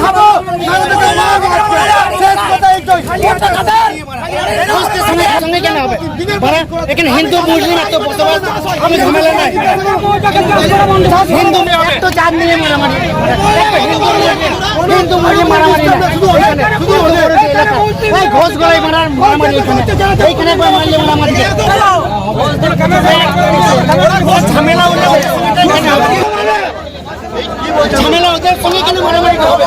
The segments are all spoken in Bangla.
খাব সঙ্গে কেন হবে এখানে হিন্দু মুসলিম এত বসবাস আমি ঝামেলা নাই হিন্দু এত চাঁদ নিয়ে মারামারি হিন্দু মুসলিম মারামারি না ওদের এই ঘোষ গলায় মারার মারামারি এখানে এইখানে মারলে মারামারি ঝামেলা সঙ্গে কেন ঝামেলা ওদের সঙ্গে কেন মারামারি হবে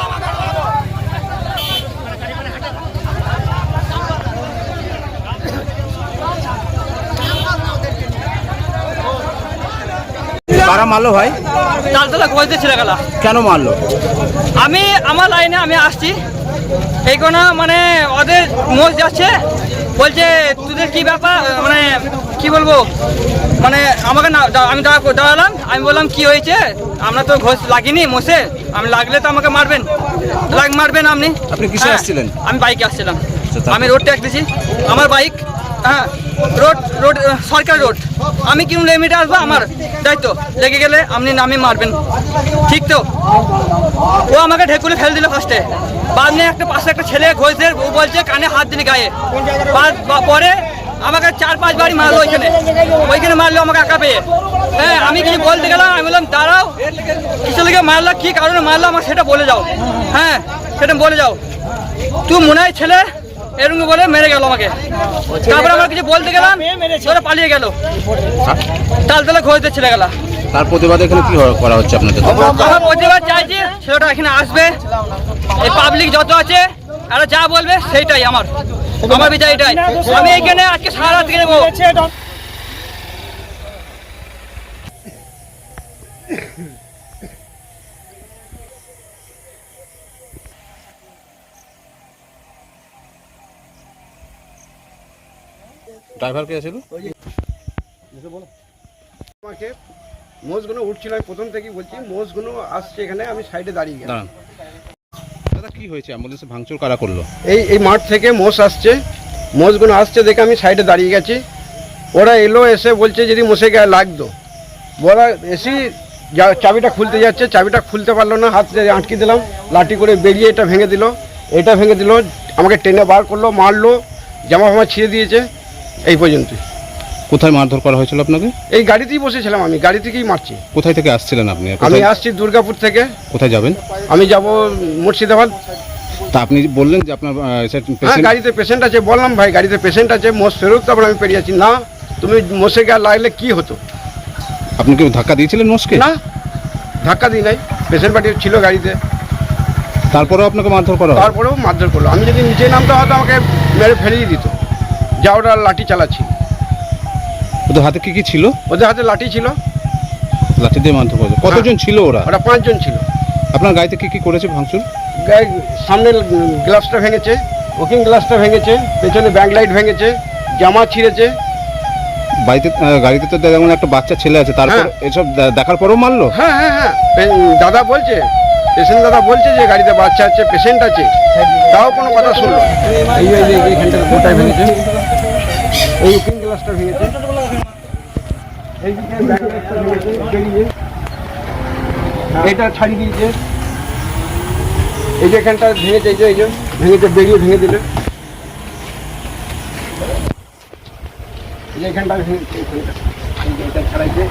কারা মারলো ভাই? তালতলা ঘোষদের ছেলেগুলা কেন মারলো? আমি আমার লাইনে আমি আসছি। এই কোনো মানে ওদের মোষ যাচ্ছে বলছে তোদের কি ব্যাপার? মানে কি বলব? মানে আমাকে না আমি দাঁড়া- দাঁড়ালাম আমি বললাম কি হয়েছে? আমরা তো ঘোষ লাগিনি মোষে। আমি লাগলে তো আমাকে মারবেন। লাগ মারবেন আপনি? আপনি কিসে হ্যাঁ, আসছিলেন? আমি বাইকে আসছিলাম। আমি রোড ট্যাক্স দিছি আমার বাইক হ্যাঁ রোড রোড সরকার রোড। আমি কিরম লিমিটে আসব, আমার দায়িত্ব। লেগে গেলে আপনি নামে মারবেন। ঠিক তো? ও আমাকে ঢেকুলে ফেল দিল ফার্স্টে বাদ নিয়ে একটা পাশে একটা ছেলে ঘোষদের ও বলছে কানে হাত দিলে গায়ে। পরে আমাকে চার, পাঁচ বাড়ি মারলো ওইখানে। ওইখানে মারলো আমাকে একা পেয়ে। হ্যাঁ আমি কিছু বলতে গেলাম, আমি বললাম, দাঁড়াও কিছু লেগে মারলো, কি কারণে মারলো আমার সেটা বলে যাও। হ্যাঁ সেটা বলে যাও। তুই মনে হয় ছেলে এরকম বলে মেরে গেল আমাকে। তারপরে আমার কিছু বলতে গেলাম ওরা পালিয়ে গেল। তালতলা খোঁজতে ছেলে গেলা তার প্রতিবাদে এখানে কি করা হচ্ছে আপনাদের? আমার প্রতিবাদ চাইছি ছেলেটা এখানে আসবে। এই পাবলিক যত আছে আর যা বলবে সেইটাই আমার। আমার বিচার এটাই। আমি এখানে আজকে সারা রাত থেকে ড্রাইভার কে ছিল আমাকে মোষগুলো উঠছিল আমি প্রথম থেকেই বলছি মোষগুলো আসছে এখানে আমি সাইডে দাঁড়িয়ে গেলাম। দাদা কি হয়েছে? অ্যাম্বুলেন্সে ভাঙচুর কারা করল? এই এই মাঠ থেকে মোষ আসছে মোষগুলো আসছে দেখে আমি সাইডে দাঁড়িয়ে গেছি। ওরা এলো এসে বলছে যদি মোষে গায়ে লাগতো। ওরা এসে চাবিটা খুলতে যাচ্ছে চাবিটা খুলতে পারল না হাত আটকে দিলাম লাঠি করে বেরিয়ে এটা ভেঙে দিল এটা ভেঙে দিল আমাকে টেনে বার করল মারলো জামা ফামা ছিঁড়ে দিয়েছে। এই পর্যন্ত কোথায় মারধর করা হয়েছিল আপনাকে? এই গাড়িতেই বসেছিলাম আমি গাড়ি থেকেই মারছি। কোথায় থেকে আসছিলেন আপনি? আমি কোথায়- আসছি দুর্গাপুর থেকে। কোথায় যাবেন? আমি যাব মুর্শিদাবাদ। তা আপনি বললেন যে আপনার আহ, সে হ্যাঁ patient- গাড়িতে পেশেন্ট আছে বললাম ভাই গাড়িতে পেশেন্ট আছে মোষ ফেরত তারপর আমি পেরিয়ে আছি না তুমি মোষে গা লাগলে কি হতো? আপনি কি ধাক্কা দিয়েছিলেন মোষকে? না ধাক্কা দিই নাই পেশেন্ট পার্টি ছিল গাড়িতে। তারপরেও আপনাকে মারধর করা হয়? তারপরেও মারধর করল। আমি যদি নিচে নামতে হয়তো আমাকে মেরে ফেলিয়ে দিত। যা ওরা লাঠি চালাচ্ছি ওদের হাতে কি কি ছিল? ওদের হাতে লাঠি ছিল। লাঠি দিয়ে মারধর করেছে। কতজন ছিল ওরা? ওরা পাঁচজন ছিল। আপনার গাড়িতে কি কি করেছে ভাঙচুর? গায়ে সামনের গ্লাসটা ভেঙেছে ওকিং গ্লাসটা ভেঙেছে পেছনে ব্যাক লাইট ভেঙেছে জামা ছিঁড়েছে। বাড়িতে আহ, গাড়িতে তো যেমন একটা বাচ্চা ছেলে আছে তারপর হ্যাঁ। এসব দে- দেখার পরেও মারলো? হ্যাঁ হ্যাঁ হ্যাঁ। দাদা বলছে পেশেন্ট দাদা বলছে যে গাড়িতে বাচ্চা আছে পেশেন্ট আছে। তাও কোনো কথা শুনলো। এই এইখানটা গোটায় ভেঙেছে? এই উকিং গ্লাসটা এটা ছাড়িয়ে দিয়েছে। এই যে, এখানটা ভেঙেছে, এই যে এই যে, ভেঙেছে, বেরিয়ে ভেঙে দিলে। এই যে, এখানটা ভেঙেছে। এই যে এটা ছাড়াইছে।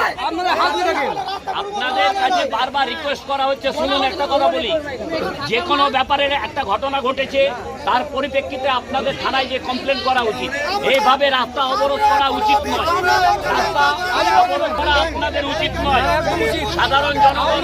আপনাদের কাছে বারবার রিকোয়েস্ট করা হচ্ছে, শুনুন একটা কথা বলি। যে কোনো ব্যাপারে একটা ঘটনা ঘটেছে, তার পরিপ্রেক্ষিতে আপনাদের থানায় যে কমপ্লেন করা উচিত। এইভাবে রাস্তা অবরোধ করা উচিত নয়। রাস্তা অবরোধ করা আপনাদের উচিত নয়। সাধারণ জনগণ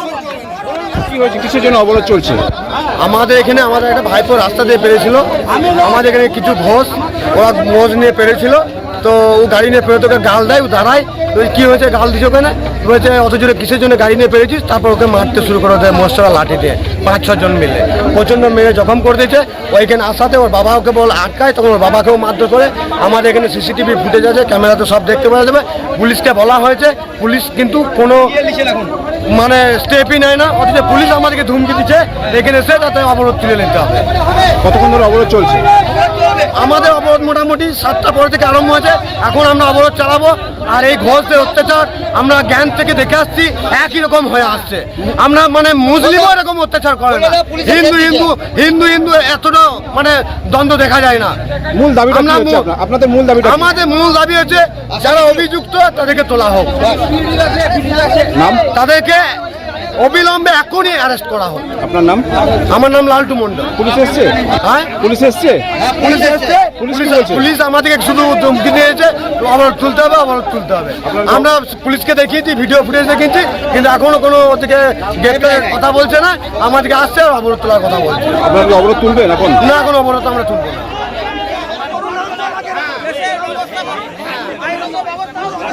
কি হয়েছে? কিসের জন্য অবরোধ চলছে? আমাদের এখানে আমাদের একটা ভাইপো রাস্তা দিয়ে পেরেছিল। আমাদের এখানে কিছু ঘোষ, ওরা মোজ নিয়ে পেরেছিল। তো ও গাড়ি নিয়ে পেরে গাল দেয়, ও দাঁড়ায়। কি হয়েছে? গাল দিচ্ছে ওখানে। বলেছে, অত জোরে কিসের জন্য গাড়ি নিয়ে পেরেছিস? তারপর ওকে মারতে শুরু করে দেয়, মশলা লাঠি দিয়ে। পাঁচ ছজন মিলে। প্রচণ্ড মেরে জখম করে দিয়েছে। ওইখানে আসাতে ওর বাবা ওকে বল আটকায়, তখন ওর বাবাকেও মারধর করে। আমাদের এখানে সিসিটিভি ফুটেজ আছে, ক্যামেরাতে সব দেখতে পাওয়া যাবে। পুলিশকে বলা হয়েছে, পুলিশ কিন্তু কোনো মানে স্টেপই নেয় না অথচ পুলিশ আমাদেরকে ধুমকি দিচ্ছে এখানে এসে তাতে অবরোধ তুলে নিতে হবে। কতক্ষণ ধরে অবরোধ চলছে? আমাদের অবরোধ মোটামুটি সাতটা পরে থেকে আরম্ভ হয়েছে এখন আমরা অবরোধ চালাবো আর এই ঘোষদের অত্যাচার আমরা জ্ঞান থেকে দেখে আসছি একই রকম হয়ে আসছে। আমরা মানে মুসলিমও এরকম অত্যাচার করে না। হিন্দু হিন্দু হিন্দু হিন্দু এতটা মানে দ্বন্দ্ব দেখা যায় না। মূল আপনার- আপনাদের মূল দাবিটা কি? আমাদের মূল দাবি হচ্ছে যারা অভিযুক্ত তাদেরকে তোলা হোক। নাম? তাদেরকে অবিলম্বে এখনই অ্যারেস্ট করা হোক। আপনার নাম? আমার নাম লালটু মন্ডল পুলিশ এসছে? হ্যাঁ? পুলিশ এসছে? পুলিশ এসছে। পুলিশ আমাদেরকে শুধু ধমকি দিয়েছে অবরোধ তুলতে হবে অবরোধ তুলতে হবে। আমরা পুলিশকে দেখিয়েছি ভিডিও ফুটেজ দেখিয়েছি কিন্তু এখনও কোনো ওদিকে গ্রেপ্তারের কথা বলছে না। আমাদেরকে আসছে অবরোধ তোলার কথা বলছে। আপনারা অবরোধ তুলবেন এখন? না এখন অবরোধ আমরা তুলবো না।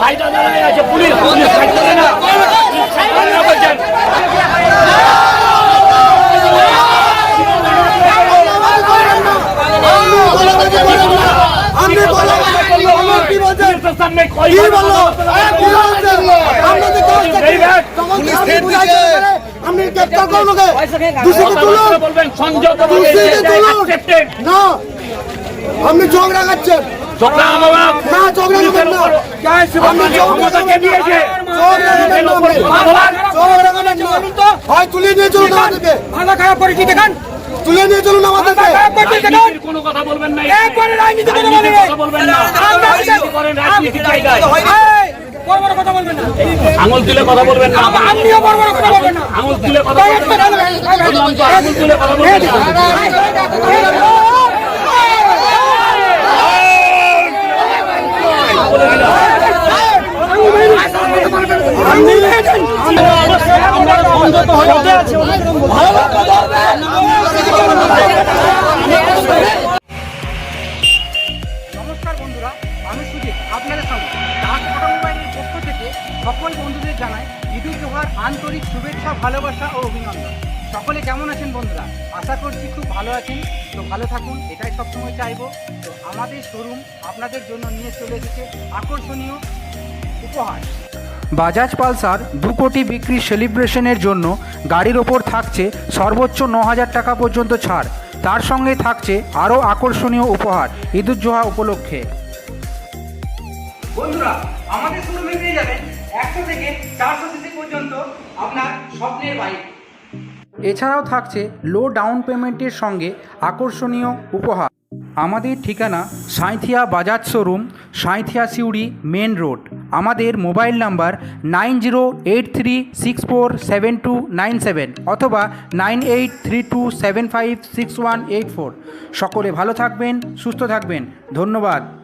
ভাই দাদা আছে পুলিশ পুলিশ সাইড করে না সাইড করে না বলছেন সামনে কই বলল আপনি গ্রেপ্তার করুন ওকে দূষিত তুলুন বলবেন সংযত দূষিত তুলুন অ্যাকসেপ্টেড না আপনি চোখ রাখাচ্ছেন চোখরা আমার না চোখ রাখবেন না আপনি চোখ ক্ষমতা দিয়েছে চোখ রাখবেন না চোখ রাখবেন না হয় তুলে নিয়ে চলুন আমাদেরকে মাথা খারাপ করে কি দেখান তুলে নিয়ে চলুন আমাদেরকে খারাপ করতে দেখান রাজনীতির কোনো কথা বলবেন না একবারে রাজনীতি কথা বলবেন। না রাজনীতি জায়গায় এই, বড় বড় কথা বলবেন না আঙুল তুলে কথা বলবেন না আপনিও বড় বড় কথা বলবেন না আঙুল তুলে কথা বলবেন না আঙুল তুলে কথা বলবেন না নমস্কার বন্ধুরা, আমি সুজিত, আপনাদের সঙ্গে। ডাক অটোমোবাইলের পক্ষ থেকে সকল বন্ধুদের জানাই ঈদুল জোহার আন্তরিক শুভেচ্ছা, ভালোবাসা ও অভিনন্দন। সকলে কেমন আছেন বন্ধুরা? আশা করছি খুব ভালো আছেন, তো ভালো থাকুন, এটাই সবসময় চাইব। আমাদের শোরুম আপনাদের জন্য নিয়ে চলে এসেছে আকর্ষণীয় উপহার। বাজাজ পালসার দু কোটি বিক্রির সেলিব্রেশনের জন্য গাড়ির ওপর থাকছে সর্বোচ্চ ন হাজার টাকা পর্যন্ত ছাড়। তার সঙ্গে থাকছে আরও আকর্ষণীয় উপহার ঈদুজ্জোহা উপলক্ষে। বন্ধুরা আমাদের শোরুমে পেয়ে যাবেন একশো থেকে চারশো সিসি পর্যন্ত আপনার স্বপ্নের বাইক। এছাড়াও থাকছে লো ডাউন পেমেন্টের সঙ্গে আকর্ষণীয় উপহার। আমাদের ঠিকানা Sainthia Bajaj showroom Sainthia Suri main road. আমাদের mobile number nine zero eight three six four seven two nine seven অথবা nine eight three two seven five six one eight four. সকলে ভালো থাকবেন, সুস্থ থাকবেন। ধন্যবাদ।